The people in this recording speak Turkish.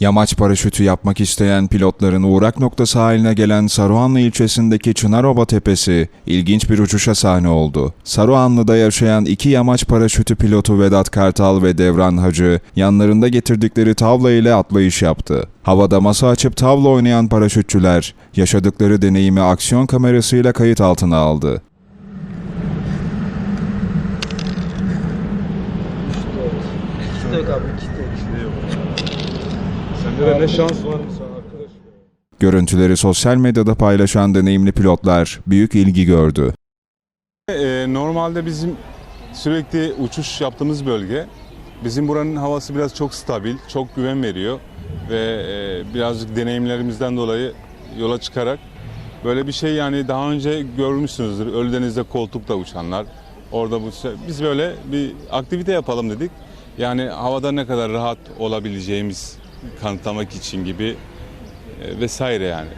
Yamaç paraşütü yapmak isteyen pilotların uğrak noktası haline gelen Saruhanlı ilçesindeki Çınarova Tepesi ilginç bir uçuşa sahne oldu. Saruhanlı'da yaşayan iki yamaç paraşütü pilotu Vedat Kartal ve Devran Hacı yanlarında getirdikleri tavla ile atlayış yaptı. Havada masa açıp tavla oynayan paraşütçüler yaşadıkları deneyimi aksiyon kamerasıyla kayıt altına aldı. Kitap abi kitap. Sende de ne şans varmış arkadaş. Görüntüleri sosyal medyada paylaşan deneyimli pilotlar büyük ilgi gördü. Ee, normalde bizim sürekli uçuş yaptığımız bölge. Bizim buranın havası biraz çok stabil, çok güven veriyor ve e, birazcık deneyimlerimizden dolayı yola çıkarak böyle bir şey yani daha önce görmüşsünüzdür. Ölüdeniz'de koltukla uçanlar. Orada bu biz böyle bir aktivite yapalım dedik. Yani havada ne kadar rahat olabileceğimiz kanıtlamak için gibi e, vesaire yani.